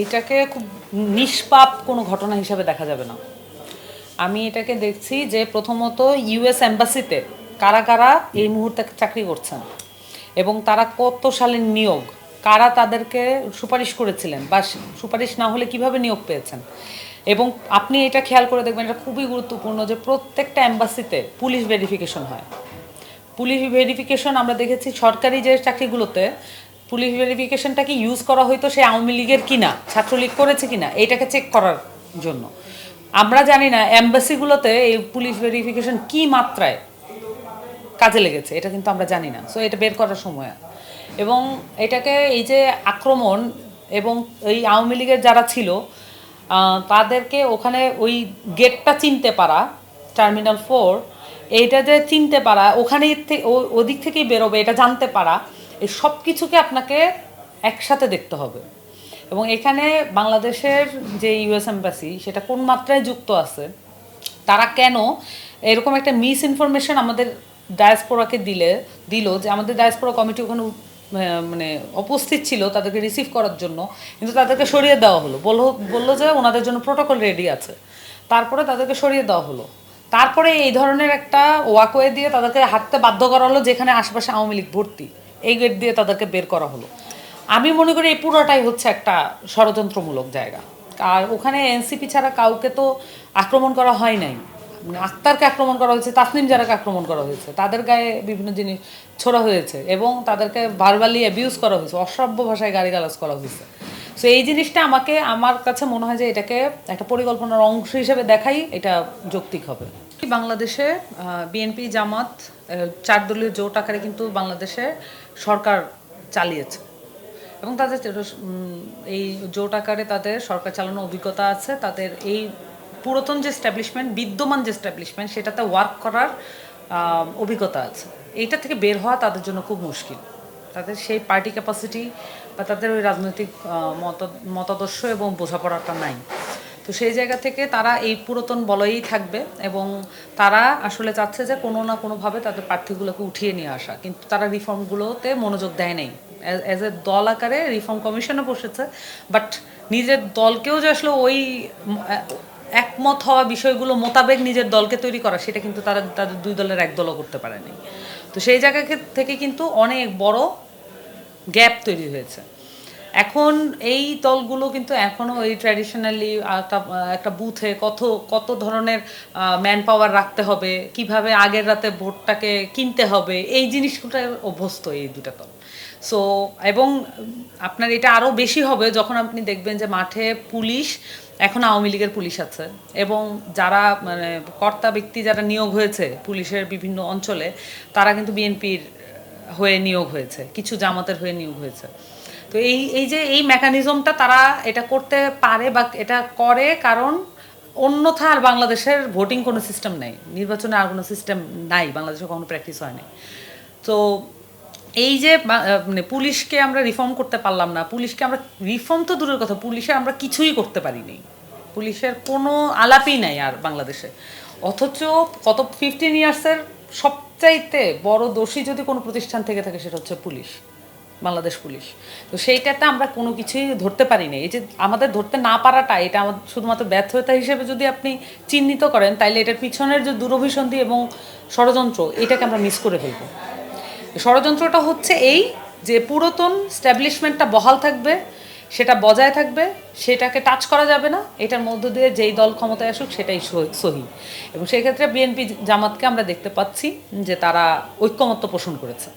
এইটাকে খুব নিষ্পাপ কোনো ঘটনা হিসাবে দেখা যাবে না। আমি এটাকে দেখছি যে প্রথমত ইউএস এম্বাসিতে কারা কারা এই মুহূর্তে চাকরি করছেন এবং তারা কত সালের নিয়োগ, কারা তাদেরকে সুপারিশ করেছিলেন বা সুপারিশ না হলে কীভাবে নিয়োগ পেয়েছেন এবং আপনি এটা খেয়াল করে দেখবেন, এটা খুবই গুরুত্বপূর্ণ যে প্রত্যেকটা অ্যাম্বাসিতে পুলিশ ভেরিফিকেশন হয়। পুলিশ ভেরিফিকেশন আমরা দেখেছি সরকারি যে চাকরিগুলোতে পুলিশ ভেরিফিকেশনটাকে ইউজ করা হয়তো সে আওয়ামী লীগের কিনা, ছাত্রলীগ করেছে কিনা, এইটাকে চেক করার জন্য। আমরা জানি না অ্যাম্বাসিগুলোতে এই পুলিশ ভেরিফিকেশন কি মাত্রায় কাজে লেগেছে, এটা কিন্তু আমরা জানি না। সো এটা বের করার সময়। এবং এটাকে এই যে আক্রমণ এবং এই আওয়ামী লীগের যারা ছিল তাদেরকে ওখানে ওই গেটটা চিনতে পারা টার্মিনাল ফোর এইটা যে চিনতে পারা ওখানে ওদিক থেকেই বেরোবে, এটা জানতে পারা। এই সব কিছুকে আপনাকে একসাথে দেখতে হবে। এবং এখানে বাংলাদেশের যে ইউএস এম্বাসি সেটা কোন মাত্রায় যুক্ত আছে, তারা কেন এরকম একটা মিস ইনফরমেশন আমাদের ডায়াসপোরাকে দিলে, দিল যে আমাদের ডায়াসপোরা কমিটি ওখানে মানে উপস্থিত ছিল তাদেরকে রিসিভ করার জন্য, কিন্তু তাদেরকে সরিয়ে দেওয়া হলো। বলল বলল যে ওনাদের জন্য প্রোটোকল রেডি আছে। তারপরে তাদেরকে সরিয়ে দেওয়া হলো। তারপরে এই ধরনের একটা ওয়াকওয়ে দিয়ে তাদেরকে হাঁটতে বাধ্য করা হলো যেখানে আশেপাশে আওয়ামী লীগ ভর্তি। এই গেট দিয়ে তাদেরকে বের করা হলো। আমি মনে করি এই পুরোটাই হচ্ছে একটা ষড়যন্ত্রমূলক জায়গা। আর ওখানে এনসিপি ছাড়া কাউকে তো আক্রমণ করা হয় নাই। মানে আক্তারকে আক্রমণ করা হয়েছে, তাসনিম যারাকে আক্রমণ করা হয়েছে, তাদের গায়ে বিভিন্ন জিনিস ছোড়া হয়েছে এবং তাদেরকে ভার্বালি অ্যাবিউজ করা হয়েছে, অসভ্য ভাষায় গালিগালাজ করা হয়েছে। সো এই জিনিসটা আমাকে, আমার কাছে মনে হয় যে এটাকে একটা পরিকল্পনার অংশ হিসেবে দেখাই এটা যৌক্তিক হবে। বাংলাদেশে বিএনপি জামাত চার দলীয় জোট আকারে কিন্তু বাংলাদেশে সরকার চালিয়েছে। এবং তাদের এই জোট আকারে তাদের সরকার চালানোর অভিজ্ঞতা আছে, তাদের এই পুরাতন যে স্ট্যাবলিশমেন্ট বিদ্যমান যে স্ট্যাবলিশমেন্ট সেটাতে ওয়ার্ক করার অভিজ্ঞতা আছে। এইটা থেকে বের হওয়া তাদের জন্য খুব মুশকিল। তাদের সেই পার্টি ক্যাপাসিটি বা তাদের ওই রাজনৈতিক মত মতাদর্শ এবং বোঝাপড়াটা নাই। তো সেই জায়গা থেকে তারা এই পুরাতন বলয়েই থাকবে এবং তারা আসলে চাচ্ছে যে কোনো না কোনোভাবে তাদের প্রার্থীগুলোকে উঠিয়ে নিয়ে আসা। কিন্তু তারা রিফর্মগুলোতে মনোযোগ দেয় নাই। অ্যাজ এ দল আকারে রিফর্ম কমিশনে বসেছে, বাট নিজের দলকেও যে আসলে ওই একমত হওয়া বিষয়গুলো মোতাবেক নিজের দলকে তৈরি করা, সেটা কিন্তু তারা, তাদের দুই দলের এক দলও করতে পারেনি। তো সেই জায়গা থেকে কিন্তু অনেক বড় গ্যাপ তৈরি হয়েছে। এখন এই দলগুলো কিন্তু এখনও এই ট্র্যাডিশনালি একটা একটা বুথে কত কত ধরনের ম্যান পাওয়ার রাখতে হবে, কীভাবে আগের রাতে ভোটটাকে কিনতে হবে, এই জিনিসগুলো অভ্যস্ত এই দুটা দল। সো এবং আপনার এটা আরও বেশি হবে যখন আপনি দেখবেন যে মাঠে পুলিশ, এখন আওয়ামী লীগের পুলিশ আছে, এবং যারা মানে কর্তা ব্যক্তি যারা নিয়োগ হয়েছে পুলিশের বিভিন্ন অঞ্চলে, তারা কিন্তু বিএনপির হয়ে নিয়োগ হয়েছে, কিছু জামাতের হয়ে নিয়োগ হয়েছে। তো এই এই যে এই মেকানিজমটা তারা এটা করতে পারে বা এটা করে, কারণ অন্যথা আর বাংলাদেশের ভোটিং কোনো সিস্টেম নেই। নির্বাচনে আর কোনো সিস্টেম নাই, বাংলাদেশে কখনো প্র্যাকটিস হয় নাই তো এই যে মানে পুলিশকে আমরা রিফর্ম করতে পারলাম না, পুলিশকে আমরা রিফর্ম তো দূরের কথা, পুলিশে আমরা কিছুই করতে পারিনি। পুলিশের কোনো আলাপই নাই আর বাংলাদেশে। অথচ কত ফিফটিন ইয়ার্সের সবচাইতে বড় দোষী যদি কোনো প্রতিষ্ঠান থেকে থাকে, সেটা হচ্ছে পুলিশ। বাংলাদেশ পুলিশ। তো সেইটাতে আমরা কোনো কিছুই ধরতে পারিনি। এই যে আমাদের ধরতে না পারাটা, এটা আমাদের শুধুমাত্র ব্যর্থতা হিসেবে যদি আপনি চিহ্নিত করেন, তাইলে এটার পিছনের যে দুরভিসন্ধি এবং ষড়যন্ত্র, এটাকে আমরা মিস করে ফেলব। ষড়যন্ত্রটা হচ্ছে এই যে পুরাতন স্ট্যাবলিশমেন্টটা বহাল থাকবে, সেটা বজায় থাকবে, সেটাকে টাচ করা যাবে না, এটার মধ্য দিয়ে যেই দল ক্ষমতায় আসুক, সেটাই সহি এবং সেক্ষেত্রে বিএনপি জামাতকে আমরা দেখতে পাচ্ছি যে তারা ঐক্যমত্য পোষণ করেছে।